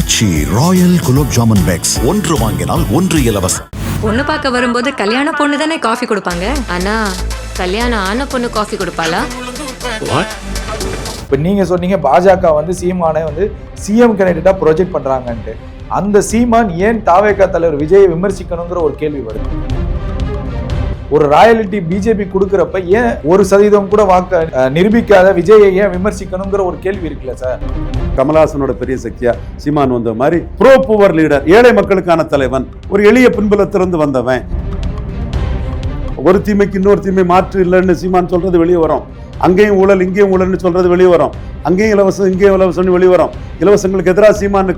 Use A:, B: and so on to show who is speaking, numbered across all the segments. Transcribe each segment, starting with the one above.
A: Aachi royal gulab jamun packs. ஒன்று வாங்கினால் ஒன்று இலவசம்.
B: பொண்ணு பார்க்க வரும்போது கல்யாண பொண்ணு தானே காஃபி கொடுப்பாங்க?
C: அண்ணா கல்யாணம் ஆன பொண்ணு காஃபி கொடுப்பாளா?
D: இப்போ நீங்க சொன்னீங்க பாஜக வந்து சீமானை வந்து சிஎம் கேண்டிடேட்டா ப்ரொஜெக்ட் பண்றாங்கன்ட்டு. அந்த சீமான் ஏன் தாவேகா தலைவர் விஜயை விமர்சிக்கணுங்கிற ஒரு கேள்வி வருது. ஒரு ராயலிட்டி பிஜேபி கொடுக்கறப்ப ஏன் ஒரு சதவீதம் கூட வாக்க நிரூபிக்காத விஜயை ஏன் விமர்சிக்கணுங்கிற ஒரு கேள்வி இருக்குல்ல சார்?
E: கமலஹாசனோட பெரிய சக்தியா சீமான் வந்த மாதிரி ப்ரோ புவர் லீடர் ஏழை மக்களுக்கான தலைவன் ஒரு எளிய பின்புலத்திலிருந்து வந்தவன். ஒரு தீமைக்கு இன்னொரு தீமை மாற்று இல்லைன்னு சீமான் சொல்றது வெளியே வரும். அங்கேயும் ஊழல் இங்கேயும் ஊழல்னு சொல்றது வெளியே வரும். அங்கேயும் இலவசம் இங்கேயும் இலவசம்னு வெளியே வரும். இலவசங்களுக்கு எதிராக சீமான்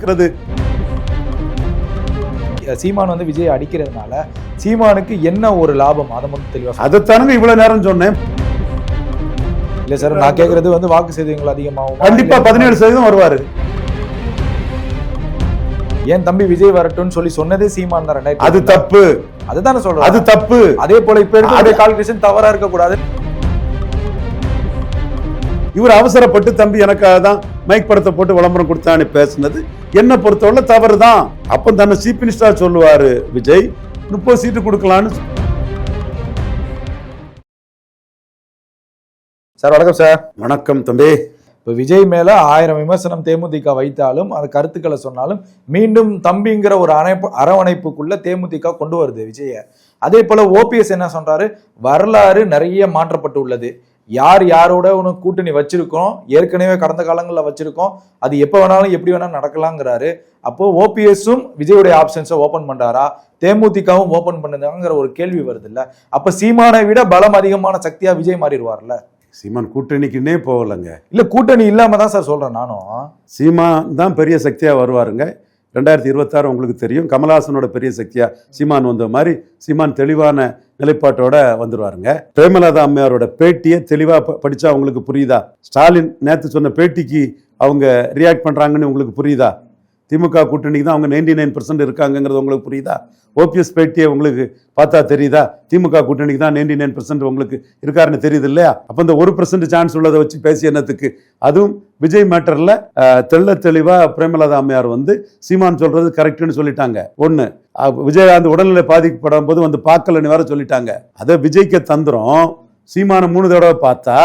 D: சீமான் வந்து விஜய் அடிக்கிறதுனால சீமானுக்கு என்ன ஒரு லாபம்? அதை மட்டும் தெளிவா சொல்லுங்க.
E: அதைத்தானுங்க இவ்வளவு நேரம் சொன்னேன்.
D: இல்ல சார் நான் கேக்குறது வந்து வாக்கு சதவீதங்கள் அதிகமாகும்.
E: கண்டிப்பா பதினேழு சதவீதம் வருவாரு.
D: ஏன் தம்பி விஜய் வரட்டும்னு சொல்லி சொன்னதே சீமான் தான்
E: அது தப்பு.
D: அதுதானே சொல்றேன்.
E: அது தப்பு.
D: அதே போல இப்ப எடுத்து கால்குலேஷன் தவறா இருக்க கூடாது
E: இவர் அவசரப்பட்டு தம்பி எனக்காக தான் மைக் படத்தை போட்டு விளம்பரம் கொடுத்தான்னு பேசுனது. என்ன பொறுத்தவரை தவறு தான் அப்ப தன்னை சீஃப் மினிஸ்டரா சொல்லுவாரு விஜய். முப்பது சீட்டு கொடுக்கலான்னு
D: சார் வணக்கம் சார்.
E: வணக்கம் தம்பி.
D: இப்ப விஜய் மேல ஆயிரம் விமர்சனம் தேமுதிக வைத்தாலும் அந்த கருத்துக்களை சொன்னாலும் மீண்டும் தம்பிங்கிற ஒரு அணைப்பு அரவணைப்புக்குள்ள தேமுதிக கொண்டு வருது விஜய. அதே போல ஓபிஎஸ் என்ன சொல்றாரு? வரலாறு நிறைய மாற்றப்பட்டு உள்ளது. யார் யாரோட ஒன்று கூட்டணி வச்சிருக்கோம்? ஏற்கனவே கடந்த காலங்களில் வச்சிருக்கோம். அது எப்போ வேணாலும் எப்படி வேணாலும் நடக்கலாங்கிறாரு. அப்போ ஓபிஎஸும் விஜயுடைய ஆப்ஷன்ஸை ஓபன் பண்றாரா? தேமுதிகவும் ஓபன் பண்ணுதாங்கிற ஒரு கேள்வி வருது இல்ல அப்ப சீமானை விட பலம் அதிகமான சக்தியா விஜய் மாறிடுவார்ல?
E: சீமான் கூட்டணிக்குன்னே போகலைங்க.
D: இல்ல கூட்டணி இல்லாம தான் சார் சொல்றேன் நானும்
E: சீமான் தான் பெரிய சக்தியா வருவாருங்க. ரெண்டாயிரத்தி இருபத்தாறு உங்களுக்கு தெரியும். கமலஹாசனோட பெரிய சக்தியா சீமான் வந்த மாதிரி சீமான் தெளிவான நிலைப்பாட்டோட வந்துருவாருங்க. பிரேமலதா அம்மையாரோட பேட்டியை தெளிவா ப- படிச்சா உங்களுக்கு புரியுதா? ஸ்டாலின் நேத்து சொன்ன பேட்டிக்கு அவங்க ரியாக்ட் பண்றாங்கன்னு உங்களுக்கு புரியுதா? திமுக கூட்டணிக்கு தான் அவங்க நைன்டி நைன் பர்சன்ட் இருக்காங்கிறது உங்களுக்கு புரியுதா? ஓபிஎஸ் பேட்டியை உங்களுக்கு பார்த்தா தெரியுதா? திமுக கூட்டணிக்கு தான் நைன்டி நைன் பர்சன்ட் உங்களுக்கு இருக்காருன்னு தெரியுது இல்லையா? அப்போ இந்த ஒரு பர்சன்ட் சான்ஸ் உள்ளதை வச்சு பேசி என்னத்துக்கு? அதுவும் விஜய் மேட்டரில் தெள்ள தெளிவாக பிரேமலதா அம்மையார் வந்து சீமான் சொல்றது கரெக்டுன்னு சொல்லிட்டாங்க. ஒன்று விஜயகாந்த் உடல்நிலை பாதிக்கப்படும் போது வந்து பார்க்கலன்னு வேற சொல்லிட்டாங்க. அதை விஜய்க்கு தந்துரும். சீமானை மூணு தடவை பார்த்தா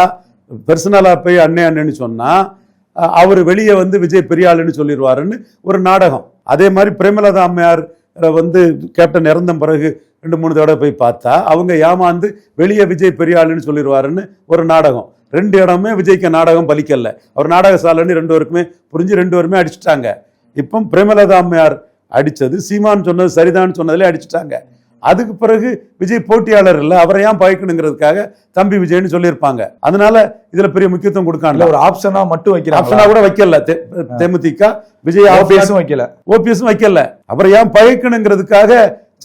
E: பெர்சனலாக போய் அண்ணே அண்ணேன்னு சொன்னால் அவர் வெளியே வந்து விஜய் பெரியாளுன்னு சொல்லிடுவாருன்னு ஒரு நாடகம். அதே மாதிரி பிரேமலதா அம்மையார் வந்து கேப்டன் இறந்த பிறகு ரெண்டு மூணு தடவை போய் பார்த்தா அவங்க ஏமாந்து வெளியே விஜய் பெரிய ஆளுன்னு சொல்லிடுவாருன்னு ஒரு நாடகம். ரெண்டு இடமே விஜய்க்கு நாடகம் பலிக்கல. அவர் நாடக சாலைன்னு ரெண்டு பேருக்குமே புரிஞ்சு ரெண்டு பேருமே அடிச்சிட்டாங்க. இப்போ பிரேமலதா அம்மையார் அடித்தது சீமான்னு சொன்னது சரிதான்னு சொன்னதிலே அடிச்சிட்டாங்க. அதுக்கு பிறகு விஜய் போட்டியாளர் இல்லை அவரை ஏன் பயக்கணுங்கிறதுக்காக தம்பி விஜய்னு சொல்லியிருப்பாங்க. அதனால இதுல பெரிய முக்கியத்துவம் கொடுக்காங்க
D: ஒரு ஆப்ஷனா மட்டும்
E: ஆப்ஷனா
D: வைக்கிறாங்க
E: கூட வைக்கல. தேமுதிக விஜய்
D: ஓபிஎஸும் வைக்கல.
E: ஓபிஎஸ் வைக்கல. அவரை ஏன் பயக்கணுங்கிறதுக்காக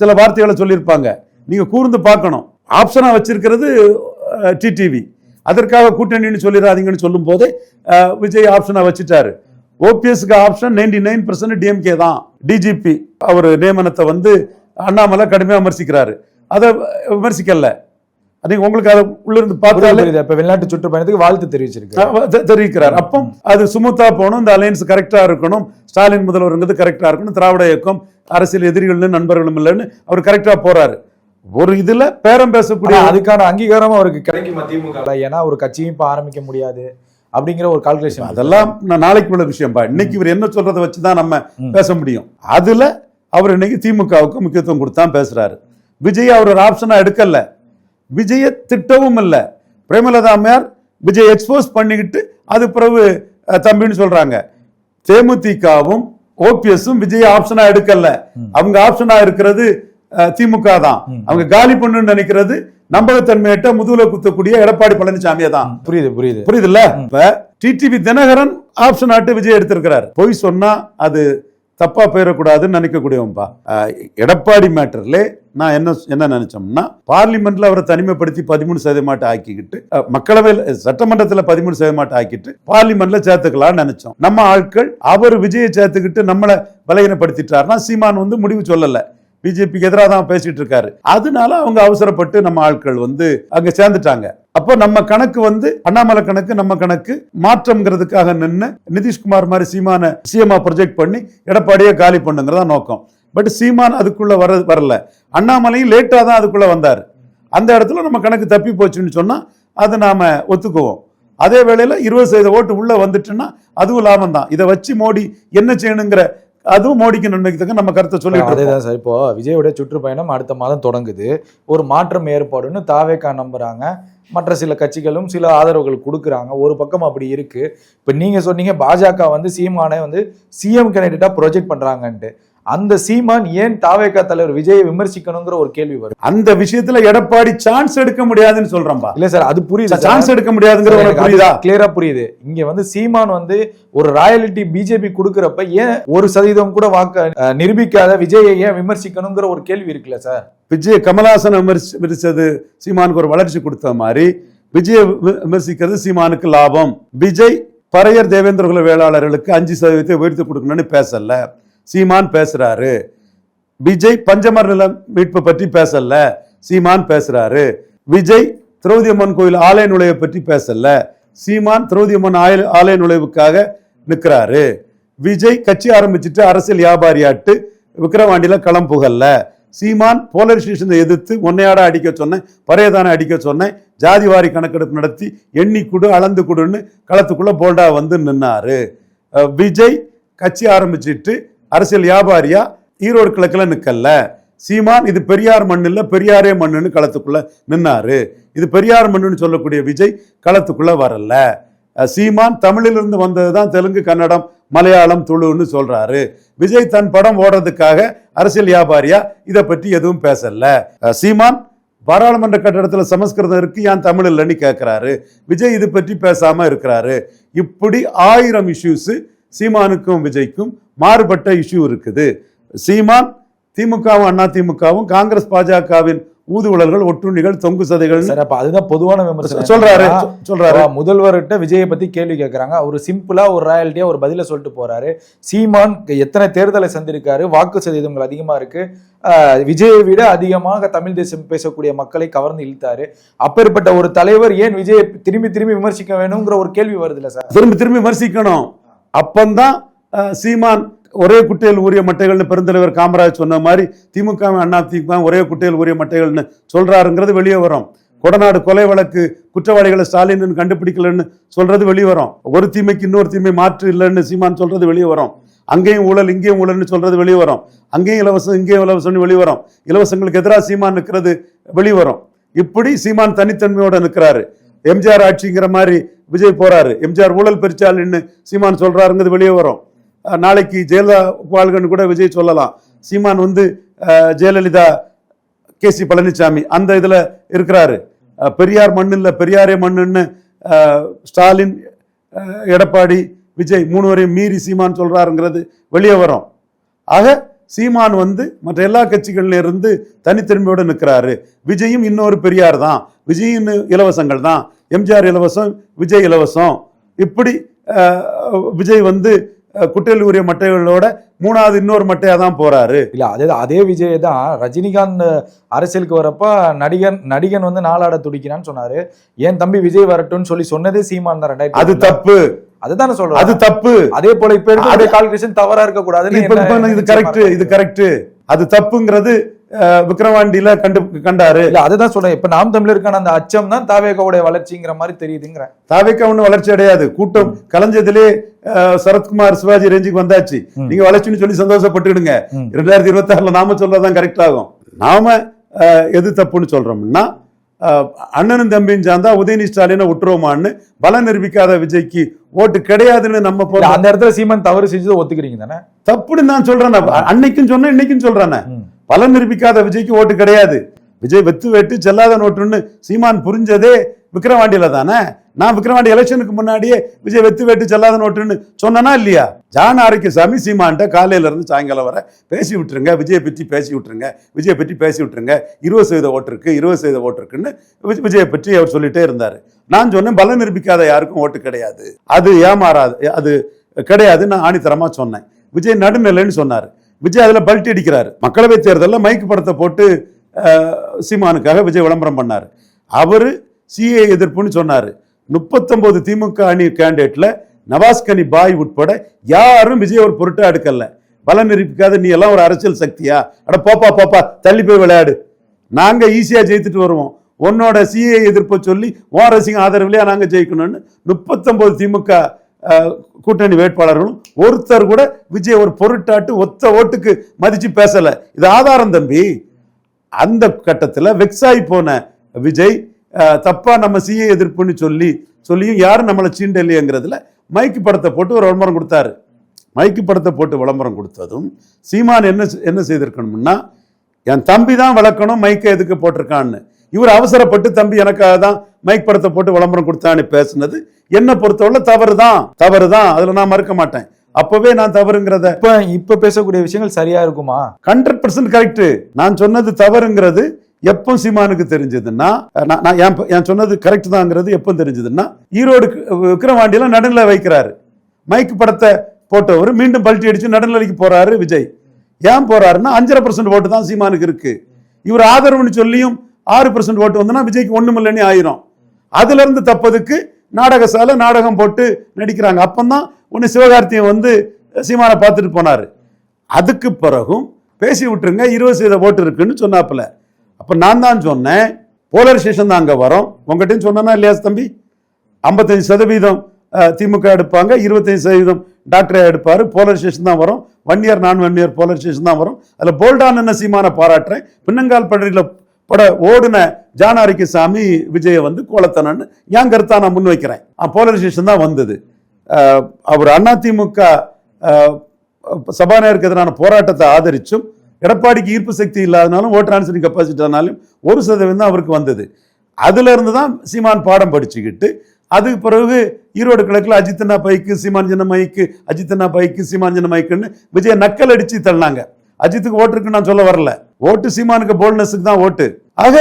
E: சில வார்த்தைகளை சொல்லியிருப்பாங்க. நீங்க கூர்ந்து பார்க்கணும். ஆப்ஷனா வச்சிருக்கிறது டிடிவி அதற்காக கூட்டணின்னு சொல்லிடாதீங்கன்னு சொல்லும் போதே விஜய் ஆப்ஷனா வச்சுட்டாரு. ஓபிஎஸ்க்கு option ninety nine percent DMK தான். டிஜிபி அவர் நியமனத்தை வந்து அண்ணாமலை கடுமையா விமர்சிக்கிறாரு. அதை விமர்சிக்கல. நீங்க உங்களுக்கு அதை உள்ள இருந்து
D: புரியுது,
E: பார்த்தாலே.
D: இப்ப வெளிநாட்டு சுற்றுப்பயணத்துக்கு வாழ்த்து தெரிவிச்சிருக்கு
E: அஹ் தெ- தெரிவிக்கிறார். அப்போ அது சுமுத்தா போகணும் இந்த அலையன்ஸ் கரெக்டா இருக்கணும் ஸ்டாலின் முதல்வருங்கிறது கரெக்டா இருக்கணும் திராவிட இயக்கம் அரசியல் எதிரிகள்னு நண்பர்களும் இல்லைன்னு அவர் கரெக்டா போறாரு. ஒரு இதுல பேரம் பேசக்கூடிய
D: அதுக்கான அங்கீகாரம் அவருக்கு கிடைக்குமா திமுக ஏன்னா ஒரு கட்சியும் இப்ப ஆரம்பிக்க முடியாது அப்படிங்கிற ஒரு கால்குலேஷன்
E: அதெல்லாம் நாளைக்கு உள்ள விஷயம் பா. இன்னைக்கு இவர் என்ன சொல்றதை வச்சுதான் நம்ம. பேச முடியும். அதுல அவர் இன்னைக்கு திமுகவுக்கு முக்கியத்துவம் கொடுத்தான் பேசுறாரு. விஜய் அவர் ஒரு ஆப்ஷனா எடுக்கல. விஜய திட்டவும் இல்ல. பிரேமலதா அம்மையார் விஜய் எக்ஸ்போஸ் பண்ணிக்கிட்டு அது பிறகு தம்பின்னு சொல்றாங்க. தேமுதிகவும் ஓபிஎஸும் விஜய் ஆப்ஷனா எடுக்கல. அவங்க ஆப்ஷனா இருக்கிறது திமுக தான். அவங்க காலி பண்ணுன்னு நினைக்கிறது நம்பகத்தன்மையிட்ட முதுகுல குத்தக்கூடிய எடப்பாடி பழனிசாமியை தான்.
D: புரியுது புரியுது.
E: புரியுதுல்ல? இப்ப டிடிவி தினகரன் ஆப்ஷன் ஆட்டு விஜய் எடுத்திருக்கிறார். பொய் சொன்னா அது தப்பா போயிடக்கூடாதுன்னு நினைக்கக்கூடியவன்பா. எடப்பாடி மேட்டர்ல நான் என்ன என்ன நினைச்சோம்னா பார்லிமெண்ட்ல அவரை தனிமைப்படுத்தி பதிமூணு சதவீதமாட்டு ஆக்கிக்கிட்டு மக்களவையில் சட்டமன்றத்துல பதிமூணு சதவீதமாட்டு ஆக்கிட்டு பார்லிமெண்ட்ல சேர்த்துக்கலாம்னு நினைச்சோம். நம்ம ஆட்கள் அவர் விஜயை சேர்த்துக்கிட்டு நம்மளை பலகீனப்படுத்திட்டாருன்னா சீமான் வந்து முடிவு சொல்லல. பிஜேபிக்கு எதிராக தான் பேசிட்டு இருக்காரு. அதனால அவங்க அவசரப்பட்டு நம்ம ஆட்கள் வந்து அங்க சேர்ந்துட்டாங்க. அப்போ நம்ம கணக்கு வந்து அண்ணாமலை கணக்கு நம்ம கணக்கு மாற்றம்ங்கிறதுக்காக நின்று நிதிஷ்குமார் மாதிரி சீமான சிஎம்ஆ ப்ரொஜெக்ட் பண்ணி எடப்பாடியே காலி பண்ணுங்கிறதா நோக்கம். பட் சீமான் அதுக்குள்ள வர வரல. அண்ணாமலையும் லேட்டாக தான் அதுக்குள்ள வந்தார். அந்த இடத்துல நம்ம கணக்கு தப்பி போச்சுன்னு சொன்னா அதை நாம ஒத்துக்குவோம். அதே வேளையில இருபது சதவீத ஓட்டு உள்ள வந்துட்டுன்னா அதுவும் லாபம் தான். இதை வச்சு மோடி என்ன செய்யணுங்கிற அதுவும் மோடிக்கு நன்மைக்கு நம்ம கருத்தை இருக்கோம்.
D: அதேதான் சார். இப்போ விஜயோட சுற்றுப்பயணம் அடுத்த மாதம் தொடங்குது. ஒரு மாற்றம் ஏற்பாடுன்னு தாவேக்கா நம்புறாங்க. மற்ற சில கட்சிகளும் சில ஆதரவுகள் கொடுக்குறாங்க. ஒரு பக்கம் அப்படி இருக்குது இப்போ நீங்கள் சொன்னீங்க பாஜக வந்து சீமானை வந்து சிஎம் கேண்டிடேட்டாக ப்ரொஜெக்ட் பண்ணுறாங்கன்ட்டு அந்த சீமான் ஏன் தாவேக்கா தலைவர் விஜயை விமர்சிக்கணுங்கிற ஒரு கேள்வி வரும்.
E: அந்த விஷயத்துல எடப்பாடி சான்ஸ் எடுக்க முடியாதுன்னு சொல்றேன்பா.
D: இல்ல சார் அது புரியுது
E: சான்ஸ் எடுக்க முடியாதுங்கிற புரியுதா?
D: கிளியரா புரியுது. இங்க வந்து சீமான் வந்து ஒரு ராயலிட்டி பிஜேபி கொடுக்கறப்ப ஏன் ஒரு சதவீதம் கூட வாக்க நிரூபிக்காத விஜயை ஏன் விமர்சிக்கணுங்கிற ஒரு கேள்வி இருக்குல்ல சார்.
E: விஜய் கமலஹாசன் விமர்சி- விமர்சிச்சது சீமானுக்கு ஒரு வளர்ச்சி கொடுத்த மாதிரி விஜய் விமர்சிக்கிறது சீமானுக்கு லாபம். விஜய் பறையர் தேவேந்திர குல வேளாளர்களுக்கு அஞ்சு சதவீதத்தை உயர்த்தி கொடுக்கணும்னு பேசல. சீமான் பேசுறாரு. விஜய் பஞ்சமர் நிலம் மீட்பு பற்றி பேசல. சீமான் பேசுறாரு. விஜய் திரௌதி அம்மன் கோயில் ஆலய நுழைவை பற்றி பேசல. சீமான் திரௌதி அம்மன் ஆய- ஆலய நுழைவுக்காக நிற்கிறாரு விஜய் கட்சி ஆரம்பிச்சுட்டு அரசியல் வியாபாரியாட்டு விக்கிரவாண்டியில களம் புகல்ல. சீமான் போலரைசேஷனை எதிர்த்து ஒன்னையாட அடிக்க சொன்னேன் பரையதான அடிக்க சொன்னேன் ஜாதிவாரி கணக்கெடுப்பு நடத்தி எண்ணி கொடு அளந்து கொடுன்னு களத்துக்குள்ள போல்டா வந்து நின்னாரு. விஜய் கட்சி ஆரம்பிச்சிட்டு அரசியல் வியாபாரியா? ஈரோடு கிழக்கில் நிற்கல சீமான் இது பெரியார் மண் பெரியாரே மண்ணுன்னு களத்துக்குள்ள நின்னாரு. இது பெரியார் மண்ணுன்னு சொல்லக்கூடிய விஜய் களத்துக்குள்ள வரல. சீமான் தமிழிலிருந்து வந்ததுதான் தெலுங்கு கன்னடம் மலையாளம் துளுன்னு சொல்றாரு. விஜய் தன் படம் ஓடுறதுக்காக அரசியல் வியாபாரியா? இதை பற்றி எதுவும் பேசல. சீமான் பாராளுமன்ற கட்டடத்தில் சமஸ்கிருதம் இருக்கு ஏன் தமிழ் இல்லைன்னு கேட்குறாரு விஜய் இது பற்றி பேசாமல் இருக்கிறாரு. இப்படி ஆயிரம் இஷ்யூஸு சீமானுக்கும் விஜய்க்கும் மாறுபட்ட இஷ்யூ இருக்குது. சீமான் திமுகவும் அண்ணா திமுகவும் காங்கிரஸ் பாஜகவின் ஊதுகுழல்கள் ஒட்டுண்ணிகள் தொங்கு சதைகள்.
D: சார் அப்ப அதுதான் பொதுவான விமர்சனம்.
E: சொல்றாரு சொல்றாரு.
D: முதல்வர்கிட்ட விஜயை பத்தி கேள்வி கேட்கறாங்க ஒரு சிம்பிளா ஒரு ராயல்ட்டியா ஒரு பதில சொல்லிட்டு போறாரு. சீமான் எத்தனை தேர்தலை சந்திருக்காரு? வாக்கு சதவீதங்கள் அதிகமா இருக்கு. விஜயை விட அதிகமாக தமிழ் தேசம் பேசக்கூடிய மக்களை கவர்ந்து இழுத்தாரு. அப்பேற்பட்ட ஒரு தலைவர் ஏன் விஜயை திரும்பி திரும்பி விமர்சிக்க வேணுங்கிற ஒரு கேள்வி வருதுல்ல சார்?
E: திரும்பி திரும்பி விமர்சிக்கணும். அப்பந்தான் சீமான் ஒரே குட்டையில் ஊறிய மட்டைகள்னு பெருந்தலைவர் காமராஜ் சொன்ன மாதிரி திமுக அண்ணா திமுக ஒரே குட்டையில் ஊறிய மட்டைகள்னு சொல்றாருங்கிறது வெளியே வரும். கொடநாடு கொலை வழக்கு குற்றவாளிகளை ஸ்டாலின் கண்டுபிடிக்கலன்னு சொல்றது வெளியே வரும். ஒரு தீமைக்கு இன்னொரு தீமை மாற்று இல்லைன்னு சீமான் சொல்றது வெளியே வரும். அங்கேயும் ஊழல் இங்கேயும் ஊழல்னு சொல்றது வெளியே வரும். அங்கேயும் இலவசம் இங்கேயும் இலவசம்னு வெளியே வரும். இலவசங்களுக்கு எதிராக சீமான் நிற்கிறது வெளியே வரும். இப்படி சீமான் தனித்தன்மையோட நிற்கிறாரு எம்ஜிஆர் ஆட்சிங்கிற மாதிரி விஜய் போறாரு. எம்ஜிஆர் ஊழல் பெருச்சாளின்னு சீமான் சொல்றாருங்கிறது வெளியே வரும். நாளைக்கு ஜெயலலிதா வாழ்கன்னு கூட விஜய் சொல்லலாம். சீமான் வந்து ஜெயலலிதா கே சி பழனிசாமி அந்த இதுல இருக்கிறாரு. பெரியார் மண்ணு இல்லை பெரியாரே மண்ணுன்னு ஸ்டாலின் எடப்பாடி விஜய் மூணு வரையும் மீறி சீமான் சொல்றாருங்கிறது வெளியே வரும். ஆக சீமான் வந்து மற்ற எல்லா கட்சிகள்ல இருந்து தனித்தன்மையோட நிற்கிறாரு. விஜயும் இன்னொரு பெரியார் தான். விஜயின் இலவசங்கள் தான். எம்ஜிஆர் இலவசம் விஜய் இலவசம். இப்படி விஜய் வந்து குட்டையில் உரிய மட்டைகளோட மூணாவது இன்னொரு மட்டையா தான் போறாரு.
D: இல்ல அதே அதே விஜய் தான் ரஜினிகாந்த் அரசியலுக்கு வரப்ப நடிகன் நடிகன் வந்து நாளாட துடிக்கிறான்னு சொன்னாரு. என் தம்பி விஜய் வரட்டும்னு சொல்லி சொன்னதே சீமான் தான்
E: அது தப்பு.
D: அதுதானே சொல்றேன்.
E: அது தப்பு.
D: அதே போல இப்ப இருக்க கால்குலேஷன் தவறா இருக்க
E: இப்ப இது கரெக்ட் இது கரெக்ட் அது தப்புங்கிறது அஹ், விக்கிரவாண்டியில கண்டு கண்டாரு.
D: இல்ல அதுதான் சொல்றேன். இப்ப நாம் தமிழருக்கான அந்த அச்சம் தான் தாவேகாவுடைய வளர்ச்சிங்கிற மாதிரி தெரியுதுங்கிற.
E: தாவேக்கா ஒன்றும் வளர்ச்சி அடையாது. கூட்டம் கலைஞ்சதுலே சரத்குமார் சிவாஜி ரேஞ்சுக்கு வந்தாச்சு. நீங்க வளர்ச்சின்னு சொல்லி சந்தோஷப்பட்டுடுங்க. ரெண்டாயிரத்தி இருபத்தி ஆறுல நாம சொல்றதான் கரெக்ட் ஆகும். நாம எது தப்புன்னு சொல்றோம்னா அண்ணனும் தம்பியும் சார்ந்தா உதயநிதி ஸ்டாலினை விட்டுருவோமான்னு பலம் நிரூபிக்காத விஜய்க்கு ஓட்டு கிடையாதுன்னு நம்ம போல
D: அந்த இடத்துல சீமான் தவறு செஞ்சதை ஒத்துக்கிறீங்க தானே?
E: தப்புன்னு நான் சொல்றேன். அன்னைக்கும் சொன்னேன் இன்னைக்கும் சொல்றேன்.
D: ம்.
E: பலன் நிரூபிக்காத விஜய்க்கு ஓட்டு கிடையாது. விஜய் வெத்து வெட்டு செல்லாத நோட்டுன்னு சீமான் புரிஞ்சதே விக்கிரவாண்டியில தானே? நான் விக்கிரவாண்டி எலெக்ஷனுக்கு முன்னாடியே விஜய் வெத்து வெட்டு செல்லாத நோட்டுன்னு சொன்னனா இல்லையா? ஜான் சமி சீமான்ட்ட காலையில இருந்து சாயங்காலம் வர பேசி விட்டுருங்க விஜயை பற்றி பேசி விட்டுருங்க விஜயை பற்றி பேசி விட்டுருங்க இருபது சதவீத ஓட்டுருக்கு இருபது சதவீத ஓட்டு இருக்குன்னு விஜயை பற்றி அவர் சொல்லிட்டே இருந்தார். நான் சொன்னேன் பலம் நிரூபிக்காத யாருக்கும் ஓட்டு கிடையாது. அது ஏமாறாது அது கிடையாது நான் ஆணித்தரமாக சொன்னேன். விஜய் நடுநிலைன்னு சொன்னார். விஜய் அதில் பல்ட்டி அடிக்கிறார். மக்களவைத் தேர்தலில் மைக்கு படத்தை போட்டு சீமானுக்காக விஜய் விளம்பரம் பண்ணார். அவர் சிஏ எதிர்ப்புன்னு சொன்னார். முப்பத்தொம்போது திமுக அணி கேண்டிடேட்டில் நவாஸ்கனி பாய் உட்பட யாரும் விஜய் ஒரு பொருட்டா எடுக்கல. பலம் இருக்காத நீ எல்லாம் ஒரு அரசியல் சக்தியா? அட போப்பா போப்பா தள்ளி போய் விளையாடு. நாங்க ஈஸியா ஜெயித்துட்டு வருவோம். உன்னோட சிஏ எதிர்ப்பை சொல்லி ஓ ரசிங்க ஆதரவுலையா நாங்க ஜெயிக்கணும்னு முப்பத்தொன்பது திமுக கூட்டணி வேட்பாளர்களும் ஒருத்தர் கூட விஜய் ஒரு பொருட்டாட்டு ஒத்த ஓட்டுக்கு மதிச்சு பேசல. இது ஆதாரம் தம்பி. அந்த கட்டத்தில் வெக்ஸாகி போன விஜய் தப்பா நம்ம சிஏ எதிர்ப்புன்னு சொல்லி சொல்லியும் யாரும் நம்மளை சீண்டலையங்கிறதுல மைக்கு படத்தை போட்டு ஒரு விளம்பரம் கொடுத்தாரு. மைக்கு படத்தை போட்டு விளம்பரம் கொடுத்ததும் சீமான் என்ன என்ன செய்திருக்கணும்னா என் தம்பி தான் வளர்க்கணும் மைக்கை எதுக்கு போட்டிருக்கான்னு. இவர் அவசரப்பட்டு தம்பி எனக்காக தான் மைக் படத்தை போட்டு விளம்பரம் கொடுத்தான்னு பேசுனது. என்னை பொறுத்தவரை தவறு தான் தவறு தான். அதுல நான் மறுக்க மாட்டேன். அப்பவே நான் தவறுங்கிறத.
D: இப்ப இப்ப பேசக்கூடிய விஷயங்கள் சரியா இருக்குமா?
E: ஹண்ட்ரட் பர்சன்ட் கரெக்ட் நான் சொன்னது தவறுங்கிறது எப்போ சீமானுக்கு தெரிஞ்சதுன்னா நான் நான் என் என் சொன்னது கரெக்ட் தாங்கிறது எப்போ தெரிஞ்சதுன்னா ஈரோடு விக்ரவாண்டியில நடுநிலை வைக்கிறாரு மைக் படத்தை போட்டவர் மீண்டும் பல்ட்டி அடிச்சு நடுநிலைக்கு போறாரு விஜய். ஏன் போறாருன்னா அஞ்சரை பர்சன்ட் ஓட்டு தான் சீமானுக்கு இருக்கு. இவர் ஆதரவுன்னு சொல்லியும் ஆறு பர்சன்ட் ஓட்டு வந்தனா விஜய்க்கு ஒண்ணும் இல்லைன்னு ஆயிரும். அதுல இருந்து தப்பதுக்கு நாடகசாலை நாடகம் போட்டு நடிக்கிறாங்க. அப்பந்தான் உன்னை சிவகார்த்தியன் வந்து சீமானை பார்த்துட்டு போனாரு. அதுக்கு பிறகும் பேசி விட்டுருங்க இருபது சதவீத ஓட்டு இருக்குன்னு சொன்னாப்புல. அப்போ நான் தான் சொன்னேன் போலரைசேஷன் தான் அங்கே வரும். உங்கள்கிட்ட சொன்னா இல்லையா தம்பி? ஐம்பத்தஞ்சு சதவீதம் திமுக எடுப்பாங்க இருபத்தஞ்சு சதவீதம் டாக்டரே எடுப்பார் போலரைசேஷன் தான் வரும். ஒன் இயர் நான் ஒன் இயர் போலரைசேஷன் தான் வரும். அதில் போல்டான் என்ன சீமான பாராட்டுறேன். பின்னங்கால் படரில பட ஓடுன ஜானாரிக்கு சாமி விஜயை வந்து கோலத்தனன்னு ஏன் கருத்தா நான் முன்வைக்கிறேன். போலரைசேஷன் தான் வந்தது. அவர் அதிமுக சபாநாயகருக்கு எதிரான போராட்டத்தை ஆதரிச்சும் எடப்பாடிக்கு ஈர்ப்பு சக்தி இல்லாதனாலும் ஓட் டிரான்ஸ்ஃபரிங் கெப்பாசிட்டினாலும் ஒரு சதவீதம் தான் அவருக்கு வந்தது. அதுலேருந்து தான் சீமான் பாடம் படிச்சுக்கிட்டு அதுக்கு பிறகு ஈரோடு கிழக்கில் அஜித்தண்ணா பைக்கு சீமான் சின்ன மைக்கு அஜித்தண்ணா பைக்கு சீமான் சின்ன மைக்குன்னு விஜய நக்கல் அடித்து தள்ளினாங்க. அஜித்துக்கு ஓட்டு நான் சொல்ல வரல. ஓட்டு சீமானுக்கு போல்ட்னஸுக்கு தான் ஓட்டு. ஆக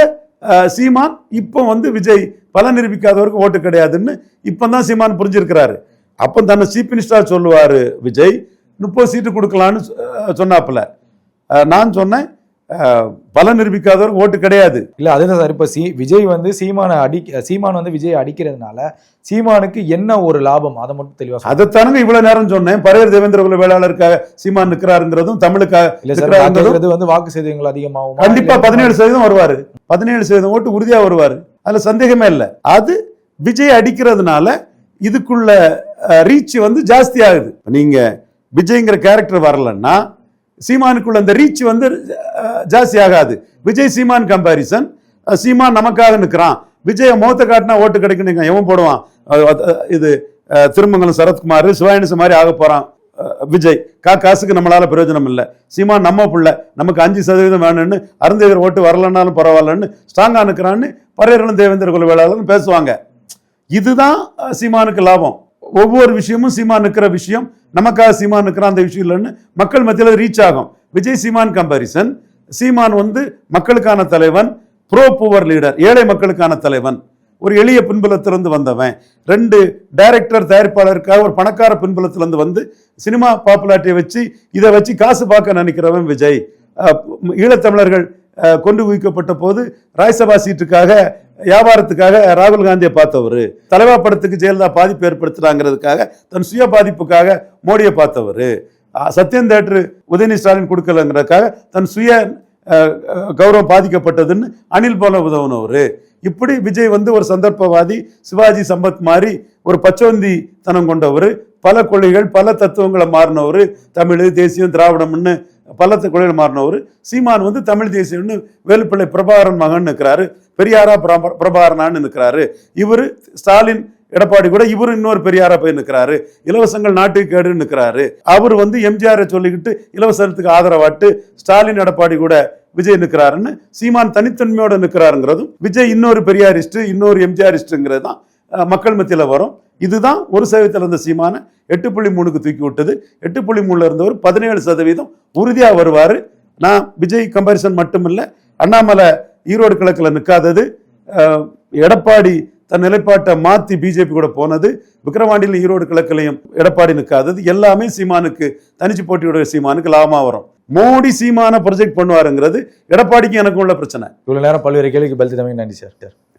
E: சீமான் இப்போ வந்து விஜய் பல நிரூபிக்காதவருக்கு ஓட்டு கிடையாதுன்னு இப்போ தான் சீமான் புரிஞ்சிருக்கிறாரு. அப்போ தன்னை சீஃப் மினிஸ்டரா சொல்லுவார் விஜய் முப்பது சீட்டு கொடுக்கலான்னு சொ- சொன்னாப்புல. நான் சொன்னேன் அஹ், பல நிரூபிக்காதவருக்கு ஓட்டு கிடையாது.
D: இல்ல அதுதான் சார். இப்ப சி விஜய் வந்து சீமானை அடி சீமான் வந்து விஜய் அடிக்கிறதுனால சீமானுக்கு என்ன ஒரு லாபம்? அதை மட்டும் தெளிவா சொல்லுங்க.
E: அதைத்தானுங்க இவ்வளவு நேரம் சொன்னேன். பரையர் தேவேந்திர குல வேளாளருக்காக சீமான் நிற்கிறாருங்கிறதும் தமிழுக்காக நிற்கிறாருங்கிறதும்
D: கேக்குறது வந்து வாக்கு சதவீதங்கள் அதிகமாகும்?
E: கண்டிப்பா பதினேழு சதவீதம் வருவாரு. பதினேழு சதவீதம் ஓட்டு உறுதியா வருவாரு. அதுல சந்தேகமே இல்லை. அது விஜய் அடிக்கிறதுனால இதுக்குள்ள ரீச் வந்து ஜாஸ்தி ஆகுது. நீங்க விஜய்ங்கிற கேரக்டர் வரலன்னா சீமானுக்குள்ள அந்த ரீச் வந்து ஜாஸ்தி ஆகாது. விஜய் சீமான் கம்பாரிசன் சீமான் நமக்காக நிற்கிறான் விஜயை முகத்தை காட்டினா ஓட்டு கிடைக்கும் எவன் போடுவான்? இது திருமங்கலம் சரத்குமார் சிவாயனிசு மாதிரி ஆக போகிறான் விஜய். கா காசுக்கு நம்மளால் பிரயோஜனம் இல்லை. சீமான் நம்ம பிள்ளை. நமக்கு அஞ்சு சதவீதம் வேணும்னு அருந்தேவர் ஓட்டு வரலன்னாலும் பரவாயில்லன்னு ஸ்ட்ராங்காக நிற்கிறான்னு பரையர்களும் தேவேந்திர குல வேளாளர்னு பேசுவாங்க. இதுதான் சீமானுக்கு லாபம். ஒவ்வொரு விஷயமும் சீமா நிற்கிற விஷயம் நமக்காக சீமா நிற்கிற அந்த விஷயம் இல்லைன்னு மக்கள் மத்தியில் ரீச் ஆகும். விஜய் சீமான் கம்பாரிசன் சீமான் வந்து மக்களுக்கான தலைவன் ப்ரோ புவர் லீடர் ஏழை மக்களுக்கான தலைவன். ஒரு எளிய பின்புலத்திலிருந்து வந்தவன். ரெண்டு டைரக்டர் தயாரிப்பாளருக்காக ஒரு பணக்கார பின்புலத்திலிருந்து வந்து சினிமா பாப்புலாரிட்டியை வச்சு இதை வச்சு காசு பார்க்க நினைக்கிறவன் விஜய். ஈழத்தமிழர்கள் கொண்டு குவிக்கப்பட்ட போது ராஜ்சபா சீட்டுக்காக வியாபாரத்துக்காக ராகுல் காந்தியை பார்த்தவர். தலைவா படத்துக்கு ஜெயலலிதா பாதிப்பு ஏற்படுத்துறாங்கிறதுக்காக தன் சுய பாதிப்புக்காக மோடியை பார்த்தவர். சத்யன் தேட்டரு உதயநிதி ஸ்டாலின் கொடுக்கலங்கிறதுக்காக தன் சுய கௌரவம் பாதிக்கப்பட்டதுன்னு அனில் போல உதவுனவர். இப்படி விஜய் வந்து ஒரு சந்தர்ப்பவாதி சிவாஜி சம்பத் மாதிரி ஒரு பச்சோந்தி தனம் கொண்டவர். பல கொள்கைகள் பல தத்துவங்களை மாறினவர். தமிழ் தேசியம் திராவிடம்னு பல கொள்கைகள் மாறினவர். சீமான் வந்து தமிழ் தேசியம்னு வேலுப்பிள்ளை பிரபாகரன் மகன் நிற்கிறாரு பெரியாரா பிரபாகரனான்னு நிற்கிறாரு இவர் ஸ்டாலின் எடப்பாடி கூட இவர் இன்னொரு பெரியாரா போய் நிற்கிறாரு இலவசங்கள் நாட்டுக்கு கேடுன்னு நிற்கிறாரு அவர் வந்து எம்ஜிஆரை சொல்லிக்கிட்டு இலவசத்துக்கு ஆதரவாட்டு ஸ்டாலின் எடப்பாடி கூட விஜய் நிற்கிறாருன்னு சீமான் தனித்தன்மையோட நிற்கிறாருங்கிறதும் விஜய் இன்னொரு பெரியாரிஸ்ட் இன்னொரு எம்ஜிஆரிஸ்ட்டுங்கிறது தான் மக்கள் மத்தியில் வரும். இதுதான் ஒரு சதவீதத்தில் இருந்த சீமான எட்டு புள்ளி மூணுக்கு தூக்கி விட்டது. எட்டு புள்ளி மூணில் இருந்தவர் பதினேழு சதவீதம் உறுதியாக வருவார். நான் விஜய் கம்பாரிசன் மட்டுமில்லை அண்ணாமலை ஈரோடு கிழக்கில் நிற்காதது எடப்பாடி தன் நிலைப்பாட்டை மாற்றி பிஜேபி கூட போனது. விக்கிரவாண்டியில் ஈரோடு கிழக்கிலையும் எடப்பாடி நிற்காதது எல்லாமே சீமானுக்கு தனிச்சு போட்டியுடைய சீமானுக்கு லாபமாக வரும். மோடி சீமான ப்ரொஜெக்ட் பண்ணுவாருங்கிறது எடப்பாடிக்கு எனக்கு உள்ள பிரச்சனை.
D: இவ்வளோ நேரம் பல்வேறு கேள்விக்கு பதில் தமிழ் நன்றி சார்.